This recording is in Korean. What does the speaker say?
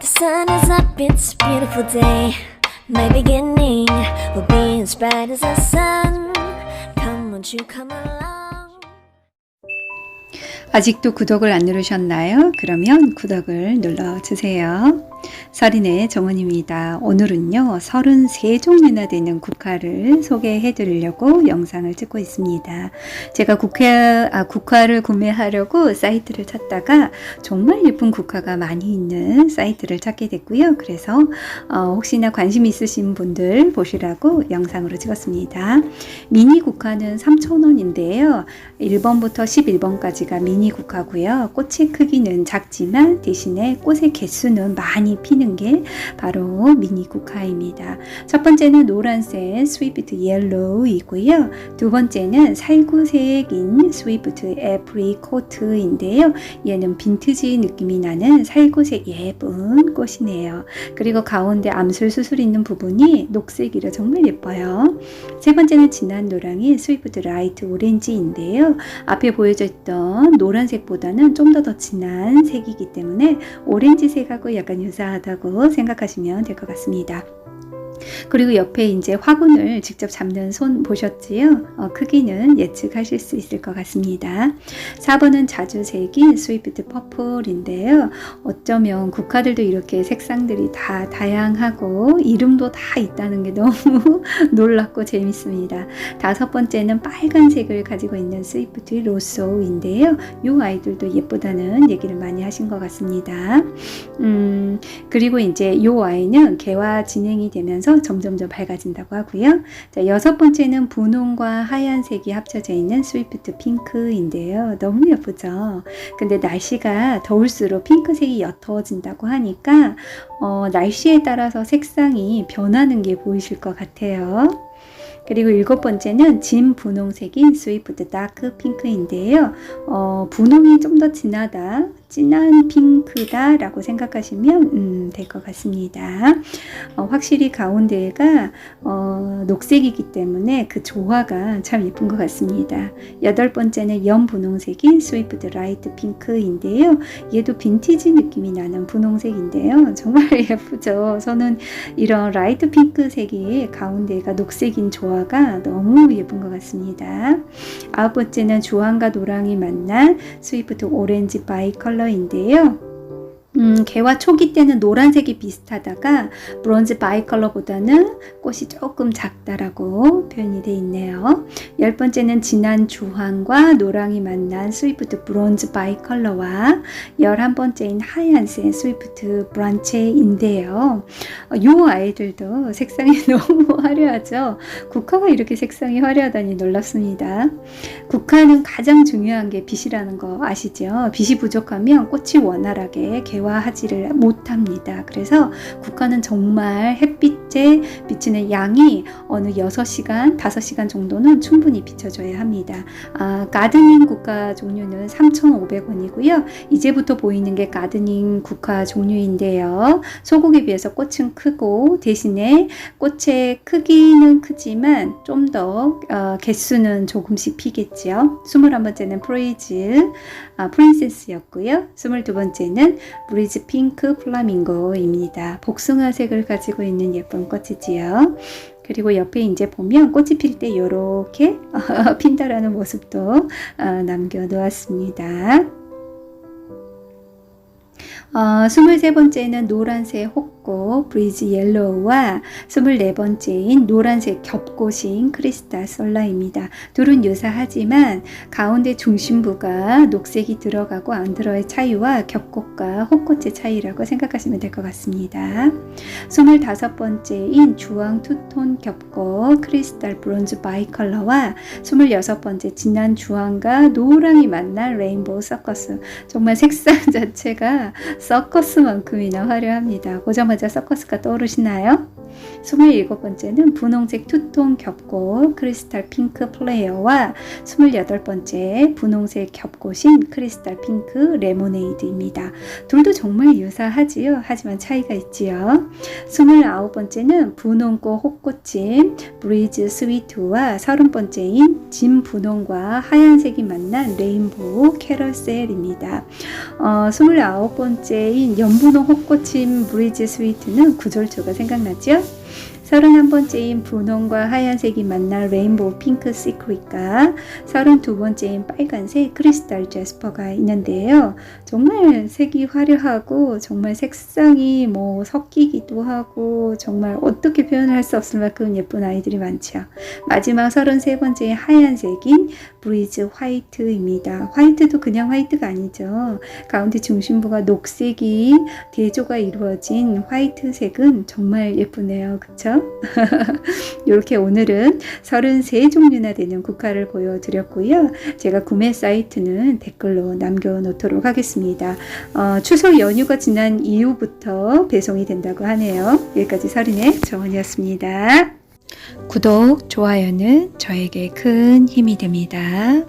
The sun is up, it's a beautiful day. My beginning will be as bright as the sun. Come, won't you come along? 아직도 구독을 안 누르셨나요? 그러면 구독을 눌러주세요. 서린의 정원입니다. 오늘은요, 33종류나 되는 국화를 소개해 드리려고 영상을 찍고 있습니다. 제가 국화, 아, 국화를 구매하려고 사이트를 찾다가 정말 예쁜 국화가 많이 있는 사이트를 찾게 됐고요. 그래서 어, 혹시나 관심 있으신 분들 보시라고 영상으로 찍었습니다. 미니 국화는 3,000원인데요. 1번부터 11번까지가 미니 국화고요. 꽃의 크기는 작지만 대신에 꽃의 개수는 많이 피는 게 바로 미니 국화입니다. 첫 번째는 노란색 스위프트 옐로우이고요. 두 번째는 살구색인 스위프트 애프리코트인데요. 얘는 빈티지 느낌이 나는 살구색 예쁜 꽃이네요. 그리고 가운데 암술 수술 있는 부분이 녹색이라 정말 예뻐요. 세 번째는 진한 노랑이 스위프트 라이트 오렌지인데요. 앞에 보여졌던 노란색보다는 좀더더 진한 색이기 때문에 오렌지색하고 약간 유사 하다고 생각하시면 될 것 같습니다. 그리고 옆에 이제 화분을 직접 잡는 손 보셨지요? 어, 크기는 예측하실 수 있을 것 같습니다. 4번은 자주색인 스위프트 퍼플인데요. 어쩌면 국화들도 이렇게 색상들이 다 다양하고 이름도 다 있다는 게 너무 놀랍고 재밌습니다. 다섯 번째는 빨간색을 가지고 있는 스위프트 로소인데요. 이 아이들도 예쁘다는 얘기를 많이 하신 것 같습니다. 음, 그리고 이제 이 아이는 개화 진행이 되면서 점점 더 밝아진다고 하고요. 자, 여섯 번째는 분홍과 하얀색이 합쳐져 있는 스위프트 핑크인데요. 너무 예쁘죠? 근데 날씨가 더울수록 핑크색이 옅어진다고 하니까 어, 날씨에 따라서 색상이 변하는 게 보이실 것 같아요. 그리고 일곱 번째는 진 분홍색인 스위프트 다크 핑크인데요. 어, 분홍이 좀 더 진하다, 진한 핑크다 라고 생각하시면 음, 될 것 같습니다. 어, 확실히 가운데가 어, 녹색이기 때문에 그 조화가 참 예쁜 것 같습니다. 여덟 번째는 연 분홍색인 스위프트 라이트 핑크인데요. 얘도 빈티지 느낌이 나는 분홍색인데요. 정말 예쁘죠. 저는 이런 라이트 핑크색이 가운데가 녹색인 조화가 너무 예쁜 것 같습니다. 아홉 번째는 주황과 노랑이 만난 스위프트 오렌지 바이 컬러 인데요. 음, 개화 초기 때는 노란색이 비슷하다가 브론즈 바이 컬러보다는 꽃이 조금 작다라고 표현이 되어 있네요. 열 번째는 진한 주황과 노랑이 만난 스위프트 브론즈 바이 컬러와 열한 번째인 하얀색 스위프트 브란체인데요. 어, 이 아이들도 색상이 너무 화려하죠. 국화가 이렇게 색상이 화려하다니 놀랍습니다. 국화는 가장 중요한 게 빛이라는 거 아시죠? 빛이 부족하면 꽃이 원활하게 개화 하지를 못합니다. 그래서 국화는 정말 햇빛에 비치는 양이 어느 6시간, 5시간 정도는 충분히 비춰줘야 합니다. 아, 가드닝 국화 종류는 3,500원이고요. 이제부터 보이는 게 가드닝 국화 종류인데요. 소국에 비해서 꽃은 크고 대신에 꽃의 크기는 크지만 좀더 어, 개수는 조금씩 피겠죠. 21번째는 프레이즈 아, 프린세스였고요. 22번째는 브리 즈 핑크 플라밍고입니다. 복숭아색을 가지고 있는 예쁜 꽃이지요. 그리고 옆에 이제 보면 꽃이 필 때 이렇게 핀다라는 모습도 어, 남겨 놓았습니다. 어, 23번째는 노란색 혹 고 브리즈 옐로우와 24번째인 노란색 겹꽃인 크리스탈 솔라입니다. 둘은 유사하지만 가운데 중심부가 녹색이 들어가고 안 들어의 차이와 겹꽃과 혹꽃의 차이라고 생각하시면 될 것 같습니다. 25번째인 주황 투톤 겹꽃 크리스탈 브론즈 바이 컬러와 26번째 진한 주황과 노랑이 만난 레인보우 서커스 정말 색상 자체가 서커스만큼이나 화려합니다. 보자마자 보자마자 서커스가 떠오르시나요? 27번째는 분홍색 투톤 겹꽃 크리스탈 핑크 플레이어와 28번째 분홍색 겹꽃인 크리스탈 핑크 레모네이드입니다. 둘도 정말 유사하지요. 하지만 차이가 있지요. 29번째는 분홍꽃 호꽃임 브리즈 스위트와 30번째인 진 분홍과 하얀색이 만난 레인보우 캐러셀입니다. 어, 29번째인 연분홍 호꽃임 브리즈 스위트는 구절초가 생각나죠? Bye. 31번째인 분홍과 하얀색이 만난 레인보우 핑크 시크릿과 32번째인 빨간색 크리스탈 제스퍼가 있는데요. 정말 색이 화려하고 정말 색상이 뭐 섞이기도 하고 정말 어떻게 표현할 수 없을 만큼 예쁜 아이들이 많죠. 마지막 33번째인 하얀색인 브리즈 화이트입니다. 화이트도 그냥 화이트가 아니죠. 가운데 중심부가 녹색이 대조가 이루어진 화이트색은 정말 예쁘네요. 그쵸? 이렇게 오늘은 33종류나 되는 국화를 보여드렸고요. 제가 구매 사이트는 댓글로 남겨놓도록 하겠습니다. 어, 추석 연휴가 지난 이후부터 배송이 된다고 하네요. 여기까지 서린의 정원이었습니다. 구독, 좋아요는 저에게 큰 힘이 됩니다.